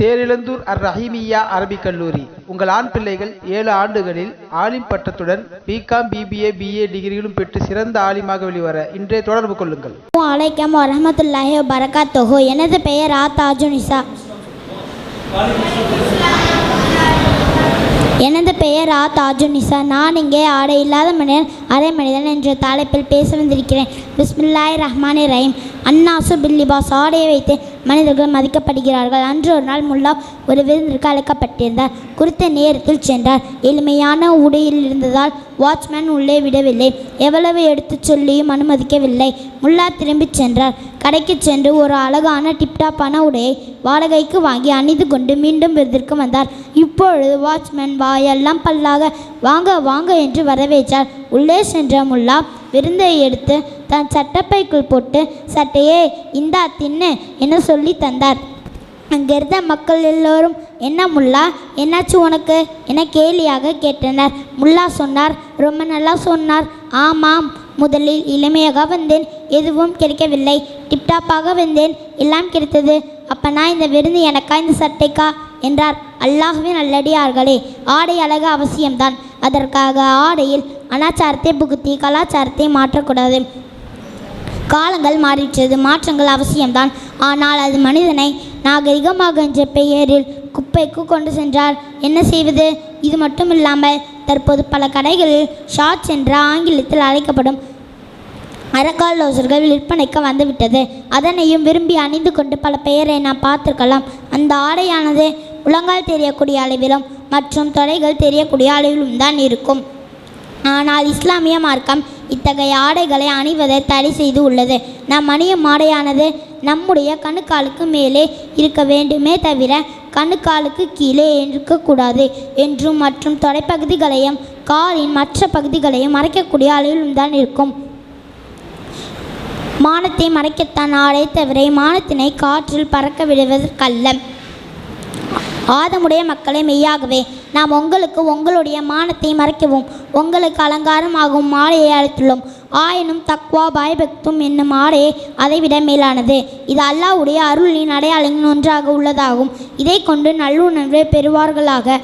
தேரிழந்தூர் அர் ரஹீமியா அரபிக் கல்லூரி. உங்கள் ஆண் பிள்ளைகள் ஏழு ஆண்டுகளில் ஆலிம் பட்டத்துடன் பிகாம் பிபிஏ பிஏ டிகிரிகளும் பெற்று சிறந்த ஆலிமாக வெளிவர இன்றைய தொடர்பு கொள்ளுங்கள். அலைக்கம் வரமத்துல்லாஹி வரகாத்துஹு எனது பெயர் ஆ தாஜுனிசா எனது பெயர் ஆ தாஜுனிசா நான் இங்கே ஆடை இல்லாத மனிதன் அரை மனிதன் என்ற தலைப்பில் பேச வந்திருக்கிறேன். பிஸ்மில்லாய் ரஹ்மானி ரஹீம். அன்னாசு பில்லிபாஸ். ஆடையை வைத்து மனிதர்கள் மதிக்கப்படுகிறார்கள். அன்று ஒரு நாள் முல்லா ஒரு விருந்திற்கு அழைக்கப்பட்டிருந்தார். குறித்த நேரத்தில் சென்றார். எளிமையான உடையில் இருந்ததால் வாட்ச்மேன் உள்ளே விடவில்லை. எவ்வளவு எடுத்துச் சொல்லியும் அனுமதிக்கவில்லை. முல்லா திரும்பிச் சென்றார். கடைக்கு சென்று ஒரு அழகான டிப்டாப்பான உடையை வாடகைக்கு வாங்கி அணிந்து கொண்டு மீண்டும் விருதிற்கு வந்தார். இப்பொழுது வாட்ச்மேன் வாயெல்லாம் பல்லாக வாங்க வாங்க என்று வரவேற்றார். உள்ளே சென்ற முல்லா விருந்தை எடுத்து தன் சட்டப்பைக்குள் போட்டு சட்டையே இந்தா தின்னு என சொல்லி தந்தார். அங்கிருந்த மக்கள் எல்லோரும் என்ன முல்லா என்னாச்சு உனக்கு? என கேலியாக கேட்டனர். முல்லா சொன்னார் ரொம்ப நல்லா சொன்னார். ஆமாம் முதலில் இளமையாக வந்தேன். எதுவும் கிடைக்கவில்லை. டிப்டாப்பாக வந்தேன். எல்லாம் கிடைத்தது. அப்பனா இந்த விருந்து எனக்கா இந்த சட்டைக்கா? என்றார். அல்லாஹ்வின் நல்லடியார்களே ஆடை அழகு அவசியம்தான். அதற்காக ஆடையில் அனாச்சாரத்தை புகுத்தி கலாச்சாரத்தை மாற்றக்கூடாது. காலங்கள் மாறிற்றது. மாற்றங்கள் அவசியம்தான். ஆனால் அது மனிதனை நாகரிகமாக என்ற பெயரில் குப்பைக்கு கொண்டு சென்றார். என்ன செய்வது? இது மட்டும் இல்லாமல் தற்போது பல கடைகளில் ஷார்ட்ஸ் என்ற ஆங்கிலத்தில் அழைக்கப்படும் அரக்கால் லோசர்கள் விற்பனைக்கு வந்துவிட்டது. அதனையும் விரும்பி அணிந்து கொண்டு பல பெயரை நாம் பார்த்திருக்கலாம். அந்த ஆடையானது உலங்கால் தெரியக்கூடிய அளவிலும் மற்றும் தொடைகள் தெரியக்கூடிய அளவிலும் தான் இருக்கும். ஆனால் இஸ்லாமிய மார்க்கம் இத்தகைய ஆடைகளை அணிவதை தடை செய்து உள்ளது. நம் அணியும் ஆடையானது நம்முடைய கணுக்காலுக்கு மேலே இருக்க வேண்டுமே தவிர கணுக்காலுக்கு கீழே இருக்கக்கூடாது என்றும் மற்றும் தொடைப்பகுதிகளையும் காலின் மற்ற பகுதிகளையும் மறைக்கக்கூடிய அளவிலும் தான் இருக்கும் மானத்தை மறைக்கத்தான் ஆடை தவிர மானத்தினை காற்றில் பறக்க விடுவதற்கல்ல. ஆதமுடைய மக்களை மெய்யாகவே நாம் உங்களுக்கு உங்களுடைய மானத்தை மறைக்கவும். உங்களுக்கு அலங்காரமாகும் மாலையை அழைத்துள்ளோம் ஆயினும் தக்வா பயபக்தும் என்னும் ஆடையே அதைவிட மேலானது. இது அல்லாஹ்வுடைய அருளின் அடையாளங்களின் ஒன்றாக உள்ளதாகும். இதை கொண்டு நல்லுணர்வை பெறுவார்களாக.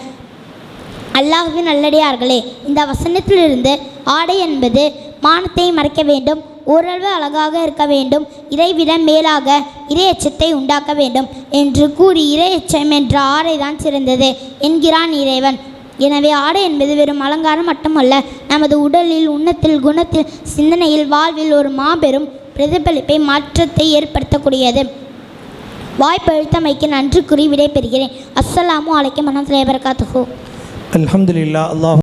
அல்லாஹுவின் நல்லடியார்களே இந்த வசனத்திலிருந்து ஆடை என்பது மானத்தை மறைக்க வேண்டும். ஓரளவு அழகாக இருக்க வேண்டும். இதைவிட மேலாக இரையச்சத்தை உண்டாக்க வேண்டும் என்று கூறி இரையச்சம் என்ற ஆடை தான் சிறந்தது என்கிறான் இறைவன். எனவே ஆடை என்பது வெறும் அலங்காரம் மட்டுமல்ல நமது உடலில் உண்ணத்தில் குணத்தில் சிந்தனையில் வாழ்வில் ஒரு மாபெரும் பிரதிபலிப்பை மாற்றத்தை ஏற்படுத்தக்கூடியது. வாய்ப்பழுத்தமைக்கு நன்றி கூறி விடைபெறுகிறேன். அஸ்ஸலாமு அலைக்கும் வரமத்துல்லாஹி வபரகாத்துஹு. அல்ஹம்துலில்லாஹ் அல்லாஹ்